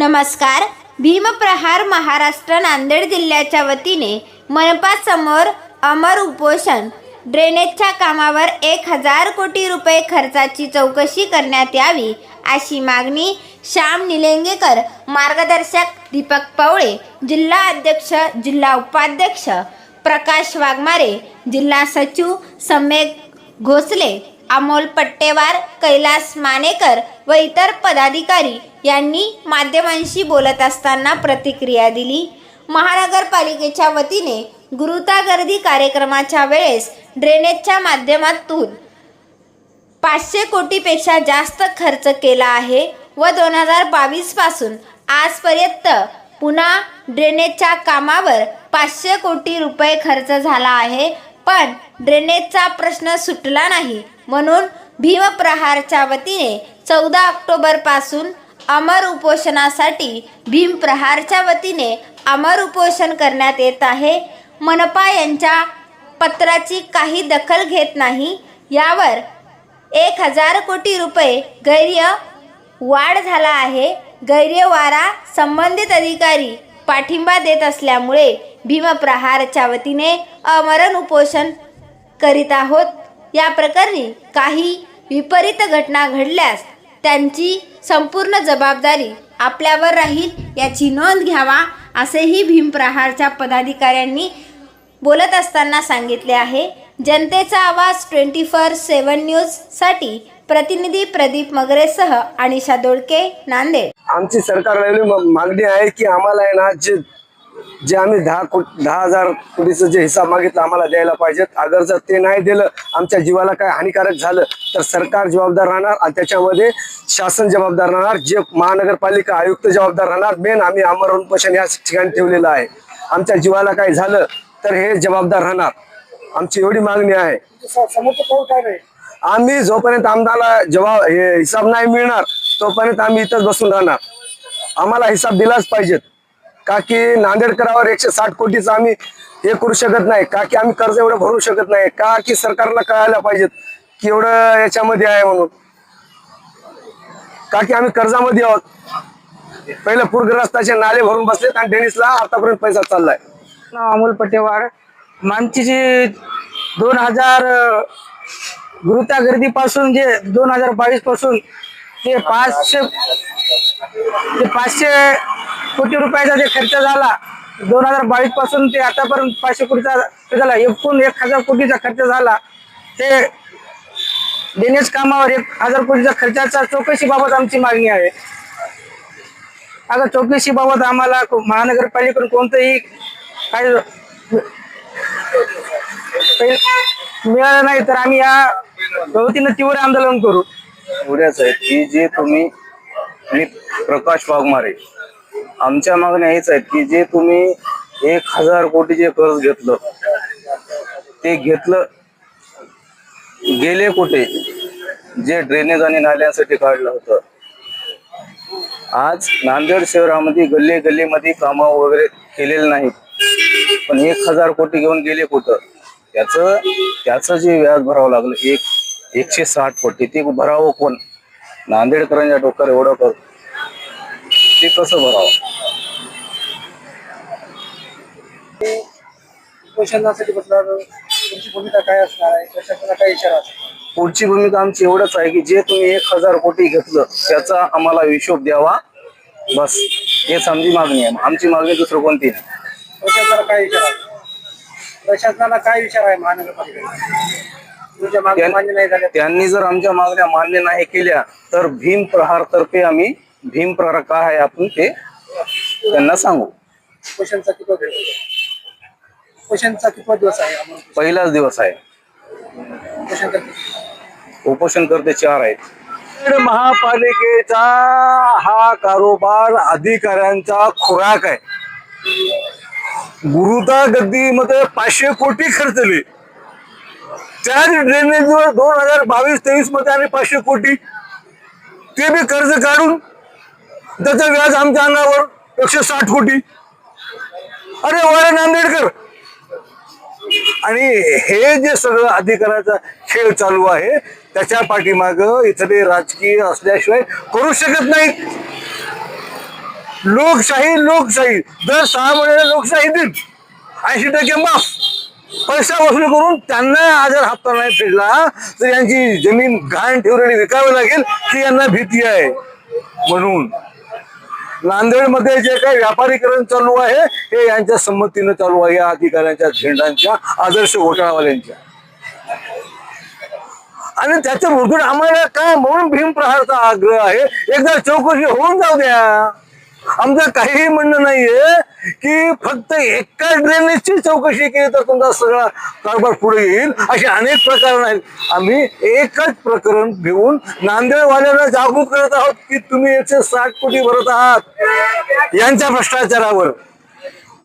नमस्कार. भीमप्रहार महाराष्ट्र नांदेड जिल्ह्याच्या वतीने मनपासमोर अमर उपोषण. ड्रेनेजच्या कामावर एक हजार कोटी रुपये खर्चाची चौकशी करण्यात यावी अशी मागणी श्याम निलेंगेकर मार्गदर्शक दीपक पवळे जिल्हा अध्यक्ष जिल्हा उपाध्यक्ष प्रकाश वाघमारे जिल्हा सचिव सम्यक घोसले अमोल पट्टेवार कैलास मानेकर व इतर पदाधिकारी यांनी माध्यमांशी बोलत असताना प्रतिक्रिया दिली. महानगरपालिकेच्या वतीने गुरुतागर्दी कार्यक्रमाच्या वेळेस ड्रेनेजच्या माध्यमातून पाचशे कोटीपेक्षा जास्त खर्च केला आहे व दोन हजार बावीसपासून आजपर्यंत पुन्हा ड्रेनेजच्या कामावर पाचशे कोटी रुपये खर्च झाला आहे. पण ड्रेनेजचा प्रश्न सुटला नाही म्हणून भीमप्रहारच्या वतीने चौदा ऑक्टोबरपासून अमर उपोषणासाठी भीम प्रहारच्या वतीने अमर उपोषण करण्यात येत आहे. मनपा यांच्या पत्राची काही दखल घेत नाही. यावर एक हजार कोटी रुपये गैर्य वाढ झाला आहे. गैर्यवारा संबंधित अधिकारी पाठिंबा देत असल्यामुळे भीमप्रहारच्या वतीने अमरण उपोषण करीत आहोत. या प्रकरणी काही विपरीत घटना घडल्यास त्यांची संपूर्ण जबाबदारी आपल्यावर राहील याची नोंद घ्यावा असेही भीमप्रहारच्या पदाधिकाऱ्यांनी बोलत असताना सांगितले आहे. जनतेचा आवाज ट्वेंटी फोर सेवन न्यूजसाठी प्रतिनिधी प्रदीप मगरेसह अनिशा दोडके नांदेड. आमची सरकारला एवढी मागणी आहे की आम्हाला आहे ना जे जे आम्ही दहा कोट दहा हजार कोटीचा जे हिसाब मागितला आम्हाला द्यायला पाहिजेत. अगर जर ते नाही दिलं आमच्या जीवाला काय हानिकारक झालं तर सरकार जबाबदार राहणार आणि त्याच्यामध्ये शासन जबाबदार राहणार जे महानगरपालिका आयुक्त जबाबदार राहणार. मेन आम्ही अमर उपोषण या ठिकाणी ठेवलेलं आहे. आमच्या जीवाला काय झालं तर हे जबाबदार राहणार. आमची एवढी मागणी आहे. आम्ही जोपर्यंत आम्हाला जबाब हे हिसाब नाही मिळणार तोपर्यंत आम्ही इथंच बसून राहणार. आम्हाला हिसाब दिलाच पाहिजेत. का की नांदेडकरावर एकशे साठ कोटीचं आम्ही हे करू शकत नाही. का की आम्ही कर्ज एवढं भरू शकत नाही. का की सरकारला कळायला पाहिजेत की एवढं याच्यामध्ये आहे म्हणून. का की आम्ही कर्जामध्ये आहोत. पहिलं पूरग्रस्ताचे नाले भरून बसलेत आणि डेनिसला आतापर्यंत पैसा चाललाय. अमोल पटेवाड मानची जी दोन हजार गुरुत्या गर्दीपासून जे दोन हजार बावीसपासून ते पाचशे ते पाचशे कोटी रुपयाचा जे खर्च झाला दोन हजार बावीसपासून ते आतापर्यंत पाचशे कोटीचा झाला. एकूण एक हजार कोटीचा खर्च झाला. ते देण्याच कामावर एक हजार कोटीचा खर्चाचा चौकशीबाबत आमची मागणी आहे. आता चौकशीबाबत आम्हाला महानगरपालिकेकडून कोणतंही काय मिळालं नाही तर आम्ही या गवतीनं तीव्र आंदोलन करू. एवढ्याच आहे की जे तुम्ही आणि प्रकाश वाघमारे आमच्या मागण्या हेच आहेत की जे तुम्ही एक हजार कोटी जे कर्ज घेतलं ते घेतलं गेले कुठे? जे ड्रेनेज आणि नाल्यांसाठी काढलं होतं. आज नांदेड शहरामध्ये गल्ले गल्लीमध्ये कामं वगैरे केलेले नाहीत. पण एक हजार कोटी घेऊन गेले कुठं? त्याचं त्याचं जे व्याज भरावं लागलं एक एकशे साठ कोटी ते भरावं कोण? नांदेडकरांच्या डोक्यावर एवढं कर. ते कसं भरावं? उपोषणासाठी बसणार तुमची भूमिका काय असणार आहे? प्रशासनाला काय इशारा पुढची भूमिका आमची एवढंच आहे की जे तुम्ही एक हजार कोटी घेतलं त्याचा आम्हाला हिशोब द्यावा. बस हेच आमची मागणी आहे. आमची मागणी दुसरं कोणती नाही. प्रशासनाला काय इशारा प्रशासनाला काय इशारा आहे महानगरपालिकेला? तुमच्या मागण्या मान्य नाही झाल्या. त्यांनी जर आमच्या मागण्या मान्य नाही केल्या तर भीम प्रहार तर्फे आम्ही भीम प्रहार काय आहे आपण ते त्यांना सांगू. कितवा दिवस उपोषणचा कितवा दिवस आहे? पहिलाच दिवस आहे. उपोषण करते. उपोषण करते चार आहेत. महापालिकेचा हा कारोबार अधिकाऱ्यांचा खुराक आहे. गुरुता गद्दीमध्ये पाचशे कोटी खर्चले त्याच ड्रेनेजवर दोन हजार बावीस तेवीसमध्ये आणि पाचशे कोटी. ते बी कर्ज काढून त्याचं व्याज आमच्या अंगावर एकशे साठ कोटी. अरे वारे नांदेडकर आणि हे जे सगळं अधिकाराचा खेळ चालू आहे त्याच्या पाठीमाग इथले राजकीय असल्याशिवाय करू शकत नाहीत लोकशाही लोकशाही. दर सहा महिन्याला लोकशाही दिन. ऐंशी टक्के माफ. पैसा वसूल करून त्यांना आजार हप्ता नाही फेडला तर यांची जमीन घाण ठेवलेली विकावी लागेल ही यांना भीती आहे. म्हणून नांदेडमध्ये जे काही व्यापारीकरण चालू आहे हे यांच्या संमतीनं चालू आहे या अधिकाऱ्यांच्या झेंडांच्या आदर्श घोटाळावाल्यांच्या. आणि त्याच्या भोगून आम्हाला काय म्हणून भीमप्रहारचा आग्रह आहे? एकदा चौकशी होऊन जाऊ द्या. आमचं काहीही म्हणणं नाहीये की फक्त एका ड्रेनेजची चौकशी केली तर तुमचा सगळा कारभार पुढे येईल. असे अनेक प्रकरण आहेत. आम्ही एकच प्रकरण घेऊन नांदेडवाल्यांना जागरूक करत आहोत की तुम्ही एकशे साठ कोटी भरत आहात. यांच्या भ्रष्टाचारावर.